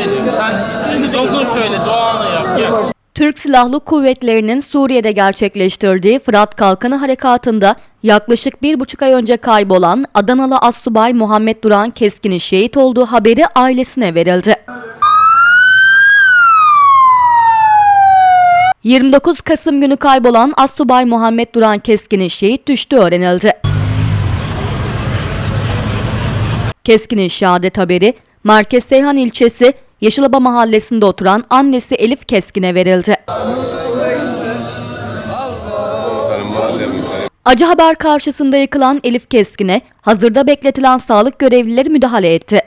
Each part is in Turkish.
ediyorum. Sen şimdi dokun söyle duanı yap. Gel. Türk Silahlı Kuvvetleri'nin Suriye'de gerçekleştirdiği Fırat Kalkanı Harekatı'nda yaklaşık bir buçuk ay önce kaybolan Adanalı Assubay Muhammed Duran Keskin'in şehit olduğu haberi ailesine verildi. 29 Kasım günü kaybolan Assubay Muhammed Duran Keskin'in şehit düştüğü öğrenildi. Keskin'in şehadet haberi Merkez Seyhan ilçesi Yeşilaba mahallesinde oturan annesi Elif Keskin'e verildi. Acı haber karşısında yıkılan Elif Keskin'e hazırda bekletilen sağlık görevlileri müdahale etti.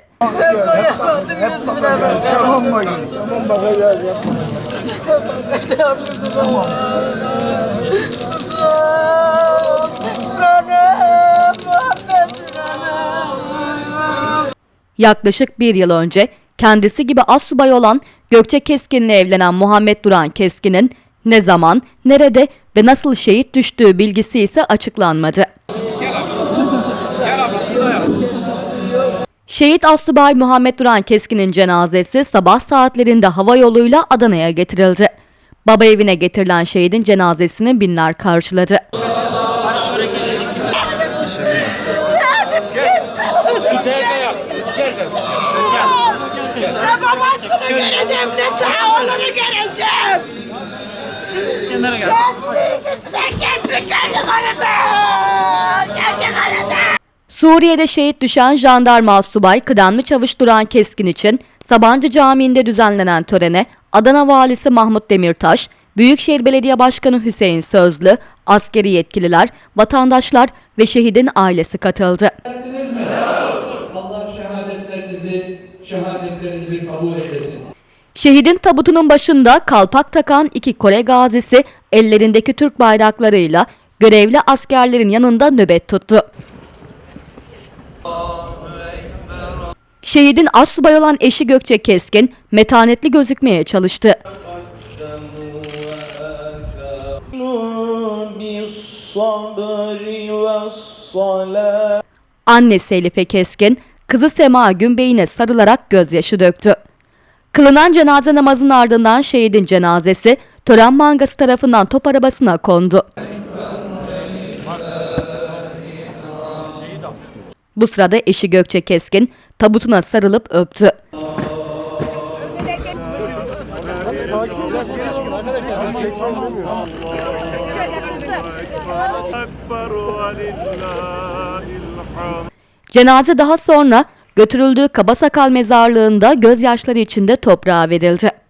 Yaklaşık bir yıl önce kendisi gibi assubay olan Gökçe Keskin'le evlenen Muhammed Duran Keskin'in ne zaman, nerede ve nasıl şehit düştüğü bilgisi ise açıklanmadı. Şehit Assubay Muhammed Duran Keskin'in cenazesi sabah saatlerinde hava yoluyla Adana'ya getirildi. Baba evine getirilen şehidin cenazesini binler karşıladı. Yap. Gel gel. Ne babasını göreceğim ne ta oğlunu göreceğim. Kenara gel. İkisine kendi kendi kanıtı. Kendi kanıtı. Suriye'de şehit düşen jandarma subay kıdemli çavuş Duran Keskin için Sabancı Camii'nde düzenlenen törene Adana Valisi Mahmut Demirtaş, Büyükşehir Belediye Başkanı Hüseyin Sözlü, askeri yetkililer, vatandaşlar ve şehidin ailesi katıldı şehadetlerimizi kabul eylesin. Şehidin tabutunun başında kalpak takan iki Kore gazisi ellerindeki Türk bayraklarıyla görevli askerlerin yanında nöbet tuttu. Şehidin assubay olan eşi Gökçe Keskin metanetli gözükmeye çalıştı. Anne Selife Keskin kızı Sema Günbey'ine sarılarak gözyaşı döktü. Kılınan cenaze namazının ardından şehidin cenazesi tören mangası tarafından top arabasına kondu. Bu sırada eşi Gökçe Keskin tabutuna sarılıp öptü. Cenaze daha sonra götürüldüğü Kabasakal mezarlığında gözyaşları içinde toprağa verildi.